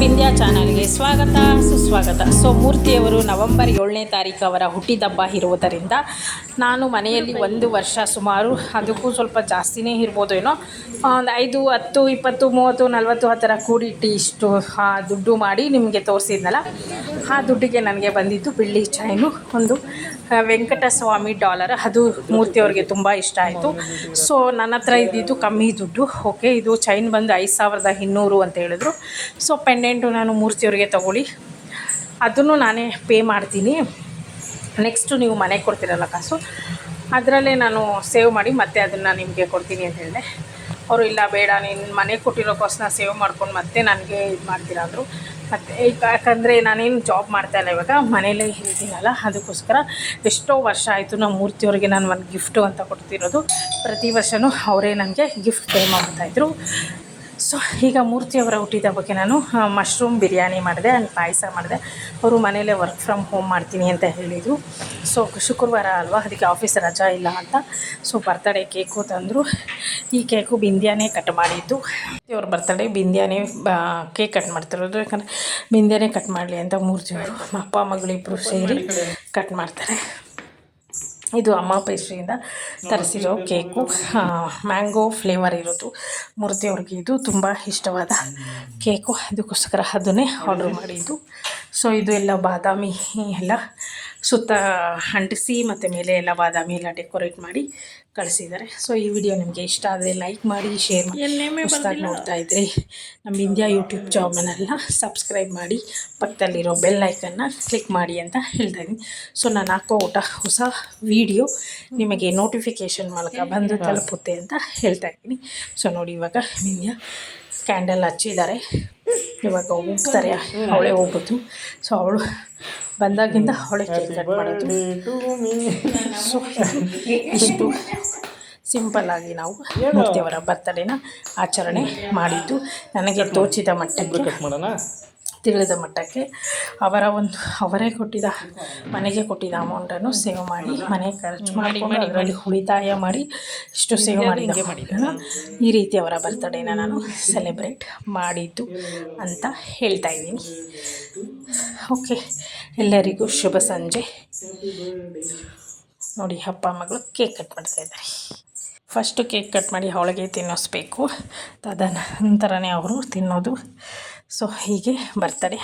ವಿಂಧ್ಯ ಚಾನಲ್ಗೆ ಸ್ವಾಗತ, ಸುಸ್ವಾಗತ. ಸೊ ಮೂರ್ತಿಯವರು ನವೆಂಬರ್ ಏಳನೇ ತಾರೀಕು ಅವರ ಹುಟ್ಟಿದಬ್ಬ ಇರುವುದರಿಂದ ನಾನು ಮನೆಯಲ್ಲಿ ಒಂದು ವರ್ಷ ಸುಮಾರು, ಅದಕ್ಕೂ ಸ್ವಲ್ಪ ಜಾಸ್ತಿನೇ ಇರ್ಬೋದು ಏನೋ, ಒಂದು ಐದು, ಹತ್ತು, ಇಪ್ಪತ್ತು, ಮೂವತ್ತು, ನಲ್ವತ್ತು ಆ ಥರ ಕೂಡಿಟ್ಟು ಇಷ್ಟು, ಆ, ದುಡ್ಡು ಮಾಡಿ ನಿಮಗೆ ತೋರಿಸಿದ್ನಲ್ಲ, ಆ ದುಡ್ಡಿಗೆ ನನಗೆ ಬಂದಿದ್ದು ಬೆಳ್ಳಿ ಚೈನು. ಒಂದು ವೆಂಕಟಸ್ವಾಮಿ ಡಾಲರ್. ಅದು ಮೂರ್ತಿಯವ್ರಿಗೆ ತುಂಬ ಇಷ್ಟ ಆಯಿತು. ಸೊ ನನ್ನ ಹತ್ರ ಇದ್ದಿದ್ದು ಕಮ್ಮಿ ದುಡ್ಡು. ಓಕೆ ಇದು ಚೈನ್ ಬಂದು ಐದು ಸಾವಿರದ ಇನ್ನೂರು ಅಂತ ಹೇಳಿದ್ರು. ಸೊ ಪೆಂಡೆಂಟು ನಾನು ಮೂರ್ತಿಯವ್ರಿಗೆ ತಗೊಳ್ಳಿ. ಅದನ್ನು ನಾನೇ ಪೇ ಮಾಡ್ತೀನಿ. ನೆಕ್ಸ್ಟು ನೀವು ಮನೆಗೆ ಕೊಡ್ತೀರಲ್ಲ ಕಾಸು. ಅದರಲ್ಲೇ ನಾನು ಸೇವ್ ಮಾಡಿ ಮತ್ತೆ ಅದನ್ನು ನಿಮಗೆ ಕೊಡ್ತೀನಿ ಅಂತ ಹೇಳಿದೆ. ಅವರು, ಇಲ್ಲ, ಬೇಡ, ನೀನು ಮನೆಗೆ ಕೊಟ್ಟಿರೋ ಕಾಸನ್ನ ಸೇವ್ ಮಾಡ್ಕೊಂಡು ಮತ್ತೆ ನನಗೆ ಇದು ಮಾಡ್ತೀರಾ? ಅಂದರು. ಮತ್ತು ಯಾಕಂದರೆ ನಾನೇನು ಜಾಬ್ ಮಾಡ್ತಾ ಇಲ್ಲ ಇವಾಗ, ಮನೇಲೇ ಇರ್ತೀನಲ್ಲ, ಅದಕ್ಕೋಸ್ಕರ ಎಷ್ಟೋ ವರ್ಷ ಆಯಿತು ನಮ್ಮ ಮೂರ್ತಿಯವ್ರಿಗೆ ನಾನು ಒಂದು ಗಿಫ್ಟು ಅಂತ ಕೊಡ್ತಿರೋದು. ಪ್ರತಿ ವರ್ಷವೂ ಅವರೇ ನನಗೆ ಗಿಫ್ಟ್ ಪೇ ಮಾಡ್ತಾಯಿದ್ರು ಸೊ ಈಗ ಮೂರ್ತಿಯವರ ಹುಟ್ಟಿದ ಬಗ್ಗೆ ನಾನು ಮಶ್ರೂಮ್ ಬಿರಿಯಾನಿ ಮಾಡಿದೆ ಆ್ಯಂಡ್ ಪಾಯಸ ಮಾಡಿದೆ. ಅವರು ಮನೇಲೇ ವರ್ಕ್ ಫ್ರಮ್ ಹೋಮ್ ಮಾಡ್ತೀನಿ ಅಂತ ಹೇಳಿದರು. ಸೊ ಶುಕ್ರವಾರ ಅಲ್ವಾ? ಅದಕ್ಕೆ ಆಫೀಸ್ ರಜಾ ಇಲ್ಲ ಅಂತ. ಸೊ ಬರ್ತಡೇ ಕೇಕು ತಂದರು. ಈ ಕೇಕು ಬಿಂದ್ಯಾನೇ ಕಟ್ ಮಾಡಿದ್ದು. ಇವ್ರ ಬರ್ತಡೇ ಬಿಂದ್ಯಾನೇ ಕೇಕ್ ಕಟ್ ಮಾಡ್ತಿರೋದು. ಯಾಕಂದರೆ ಬಿಂದ್ಯಾನೇ ಕಟ್ ಮಾಡಲಿ ಅಂತ ಮೂರ್ತಿಯವರು ಅಪ್ಪ ಮಗಳಿಬ್ಬರು ಸೇರಿ ಕಟ್ ಮಾಡ್ತಾರೆ. ಇದು ಅಮ್ಮ ಪೇಸ್ಟ್ರಿಯಿಂದ ತರಿಸಿರೋ ಕೇಕು ಮ್ಯಾಂಗೋ ಫ್ಲೇವರ್ ಇರೋದು. ಮೂರ್ತಿಯವ್ರಿಗೆ ಇದು ತುಂಬ ಇಷ್ಟವಾದ ಕೇಕು ಅದಕ್ಕೋಸ್ಕರ ಅದನ್ನೇ ಆರ್ಡ್ರ್ ಮಾಡಿದ್ದು. ಸೊ ಇದು ಎಲ್ಲ ಬಾದಾಮಿ ಎಲ್ಲ ಸುತ್ತ ಅಂಟಿಸಿ ಮತ್ತು ಮೇಲೆ ಎಲ್ಲ ಬಾದಾಮಿ ಎಲ್ಲ ಡೆಕೋರೇಟ್ ಮಾಡಿ ಕಳಿಸಿದ್ದಾರೆ. ಸೊ ಈ ವಿಡಿಯೋ ನಿಮಗೆ ಇಷ್ಟ ಆದರೆ ಲೈಕ್ ಮಾಡಿ ಶೇರ್ ಮಾಡಿ. ಹೊಸ್ದಾಗಿ ನೋಡ್ತಾ ಇದ್ರಿ ನಮ್ಮ ಇಂಡಿಯಾ ಯೂಟ್ಯೂಬ್ ಚಾನಲ್ನ ಸಬ್ಸ್ಕ್ರೈಬ್ ಮಾಡಿ ಪಕ್ಕದಲ್ಲಿರೋ ಬೆಲ್ ಐಕನ್ನ ಕ್ಲಿಕ್ ಮಾಡಿ ಅಂತ ಹೇಳ್ತಾ ಇದ್ದೀನಿ. ಸೊ ನಾನು ಹಾಕೋ ಊಟ ಹೊಸ ವಿಡಿಯೋ ನಿಮಗೆ ನೋಟಿಫಿಕೇಷನ್ ಮೂಲಕ ಬಂದು ತಲುಪುತ್ತೆ ಅಂತ ಹೇಳ್ತಾ ಇದ್ದೀನಿ. ಸೊ ನೋಡಿ ಇವಾಗ ಇಂಡಿಯಾ ಕ್ಯಾಂಡಲ್ ಹಚ್ಚಿದ್ದಾರೆ. ಇವಾಗ ಹೋಗ್ತಾರೆ. ಅವಳೇ ಹೋಗ್ಬೋದು ಸೊ ಅವಳು ಬಂದಾಗಿಂದ ಅವಳೆ ಕೇಕ್ ಸಿಂಪಲ್ ಮಾಡೋದು. ಸೊ ಇಷ್ಟು ಸಿಂಪಲ್ಲಾಗಿ ನಾವು ಮೂರ್ತಿಯವರ ಬರ್ತಡೇನ ಆಚರಣೆ ಮಾಡಿದ್ದು. ನನಗೆ ತೋಚಿದ ಮಟ್ಟಕ್ಕೆ ತಿಳಿದ ಮಟ್ಟಕ್ಕೆ ಅವರ ಒಂದು ಅವರೇ ಕೊಟ್ಟಿದ ಮನೆಗೆ ಕೊಟ್ಟಿದ್ದ ಅಮೌಂಟನ್ನು ಸೇವ್ ಮಾಡಿ ಮನೆ ಖರ್ಚು ಮಾಡಿ ಮಾಡಿ ಅದರಲ್ಲಿ ಉಳಿತಾಯ ಮಾಡಿ ಇಷ್ಟು ಸೇವ್ ಮಾಡಿದ ಮಾಡಿದ್ದನ್ನು ಈ ರೀತಿ ಅವರ ಬರ್ತಡೇನ ನಾನು ಸೆಲೆಬ್ರೇಟ್ ಮಾಡಿದ್ದು ಅಂತ ಹೇಳ್ತಾ ಇದ್ದೀನಿ. ಓಕೆ ಎಲ್ಲರಿಗೂ ಶುಭ ಸಂಜೆ. ನೋಡಿ ಅಪ್ಪ, ಮಗಳು ಕೇಕ್ ಕಟ್ ಮಾಡ್ತಾ ಇದ್ದಾರೆ. ಫಸ್ಟು ಕೇಕ್ ಕಟ್ ಮಾಡಿ ಅವಳಿಗೆ ತಿನ್ನಿಸ್ಬೇಕು. ತದನಂತರನೇ ಅವರು ತಿನ್ನೋದು. ಸೊ ಹೀಗೆ ಬರ್ತಡೇ